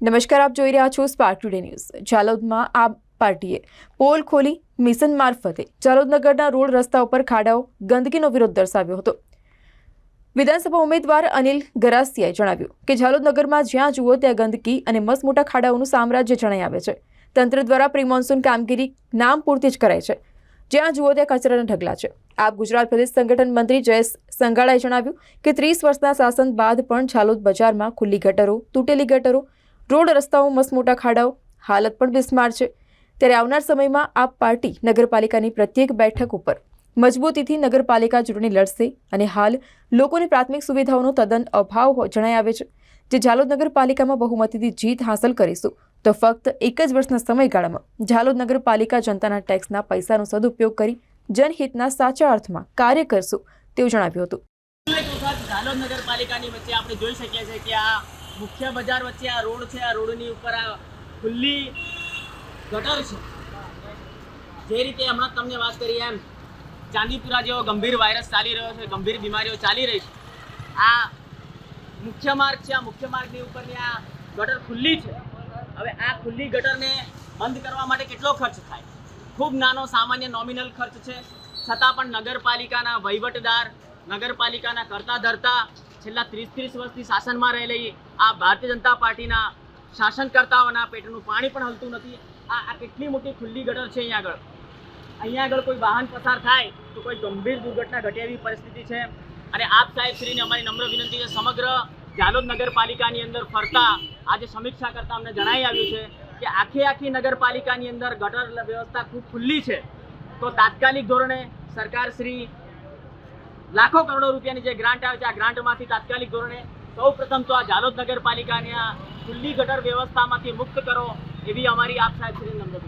નમસ્કાર, આપ જોઈ રહ્યા છો સ્પાર્ક ટુડે ન્યૂઝ જાલોદમાં આ પાર્ટીએ પોલ ખોલી મિશન મારફતે જાલોદનગરના રોડ રસ્તા ઉપર ખાડાઓ ગંદકીનો વિરોધ દર્શાવ્યો હતો. વિધાનસભા ઉમેદવાર અનિલ ગરાસિયાએ જણાવ્યું કે જાલોદનગરમાં જ્યાં જુઓ ત્યાં ગંદકી અને મસમોટા ખાડાઓનું સામ્રાજ્ય જણાઈ આવે છે. તંત્ર દ્વારા પ્રિમોન્સૂન કામગીરી નામ પૂરતી જ કરાય છે. જ્યાં જુઓ ત્યાં કચરાના ઢગલા છે. આપ ગુજરાત પ્રદેશ સંગઠન મંત્રી જયેશ સંઘાળાએ જણાવ્યું કે ત્રીસ વર્ષના શાસન બાદ પણ જાલોદ બજારમાં ખુલ્લી ગટરો, તૂટેલી ગટરો રોડ રસ્તાઓ મસમોટા ખાડાઓ, હાલત પણ બિસ્માર છે. ત્યારે આવનાર સમયમાં આ પાર્ટી નગરપાલિકાની પ્રત્યેક બેઠક ઉપર મજબૂતીથી નગરપાલિકા ચૂંટણી લડશે અને હાલ લોકોની પ્રાથમિક સુવિધાઓનો તદ્દન અભાવ જણાય આવે છે. જે ઝાલોદ નગરપાલિકામાં બહુમતીથી જીત હાંસલ કરીશું. તો ફક્ત એક જ વર્ષના સમયગાળામાં ઝાલોદ નગરપાલિકા જનતાના ટેક્સના પૈસાનો સદુપયોગ કરી જનહિતના સાચા અર્થમાં કાર્ય કરશું તેવું જણાવ્યું હતું. ઝાલોદ નગરપાલિકાની વચ્ચે આપણે જોઈ શકીએ છીએ કે આ મુખ્ય બજાર વચ્ચે આ રોડ છે, આ રોડની ઉપર આ ખુલ્લી ગટર છે. જે રીતે હમણાં તમને વાત કરી એમ, ચાંદીપુરા જેવો ગંભીર વાયરસ ચાલી રહ્યો છે, ગંભીર બીમારીઓ ચાલી રહી છે. આ મુખ્ય માર્ગ છે, આ મુખ્ય માર્ગની ઉપરની આ ગટર ખુલ્લી છે. હવે આ ખુલ્લી ગટરને બંધ કરવા માટે કેટલો ખર્ચ થાય? ખૂબ નાનો સામાન્ય નોમિનલ ખર્ચ છે. છતાં પણ નગરપાલિકાના વહીવટદાર, નગરપાલિકાના કરતા ધરતા છેલ્લા ત્રીસ ત્રીસ વર્ષથી શાસનમાં રહેલી આ ભારતીય જનતા પાર્ટીના શાસનકર્તાઓના પેટનું પાણી પણ હલતું નથી. આ આ કેટલી મોટી ખુલ્લી ગટર છે અહીંયા આગળ? અહીંયા આગળ કોઈ વાહન પસાર થાય તો કોઈ ગંભીર દુર્ઘટના ઘટે એવી પરિસ્થિતિ છે. અને આપ સાહેબ શ્રીને અમારી નમ્ર વિનંતી છે, સમગ્ર ઝાલોદ નગરપાલિકાની અંદર ફરતા આજે સમીક્ષા કરતા અમને જણાવી આવ્યું છે કે આખી આખી નગરપાલિકાની અંદર ગટર વ્યવસ્થા ખૂબ ખુલ્લી છે. તો તાત્કાલિક ધોરણે સરકાર શ્રી લાખો કરોડો રૂપિયાની જે ગ્રાન્ટ આવે છે, આ ગ્રાન્ટમાંથી તાત્કાલિક ધોરણે સૌ પ્રથમ તો આ જાલોદ નગરપાલિકાને આ ખુલ્લી ગટર વ્યવસ્થામાંથી મુક્ત કરો એવી અમારી આપ સાહેબ શ્રી નમ્ર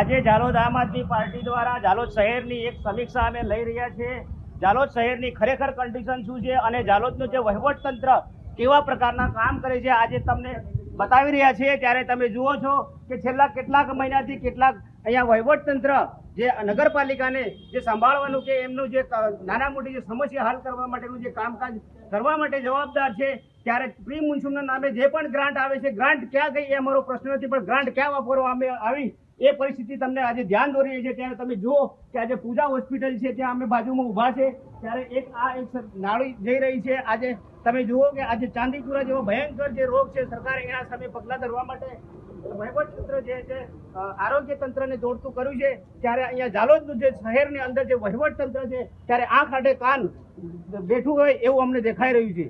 આજે જાલોદ આમ આદમી પાર્ટી દ્વારા ઝાલોદ શહેરની એક સમીક્ષા અમે લઈ રહ્યા છીએ. ઝાલોદ શહેરની ખરેખર કન્ડિશન શું છે અને ઝાલોદનું જે વહીવટતંત્ર કેવા પ્રકારના કામ કરે છે આજે તમને બતાવી રહ્યા છીએ. ત્યારે તમે જુઓ છો કે છેલ્લા કેટલાક મહિનાથી કેટલાક અહીંયા વહીવટતંત્ર જે નગરપાલિકાને જે સંભાળવાનું કે એમનું જે નાના મોટી જે સમસ્યા હલ કરવા માટેનું જે કામકાજ કરવા માટે જવાબદાર છે, ત્યારે પ્રી મોન્સૂનના નામે જે પણ ગ્રાન્ટ આવે છે, ગ્રાન્ટ ક્યાં ગઈ એ અમારો પ્રશ્ન નથી, પણ ગ્રાન્ટ ક્યાં વાપરવામાં અમે આવી એ પરિસ્થિતિ તમને આજે ધ્યાન દોરી રહી છે ત્યારે તમે જુઓ કે આજે પૂજા હોસ્પિટલ છે, ત્યાં અમે બાજુમાં ઊભા છે. ત્યારે એક આ એક નાળી જઈ રહી છે. આજે તમે જુઓ કે આજે ચાંદીપુરા જેવો ભયંકર જે રોગ છે, સરકારે એના સામે પગલાં ધરવા માટે વહીવટ તંત્ર જે છે આરોગ્ય તંત્રને દોડતું કર્યું છે, ત્યારે અહીંયા ઝાલોદનું જે શહેરની અંદર જે વહીવટ તંત્ર છે, ત્યારે આંખ આડે કાન બેઠું હોય એવું અમને દેખાઈ રહ્યું છે.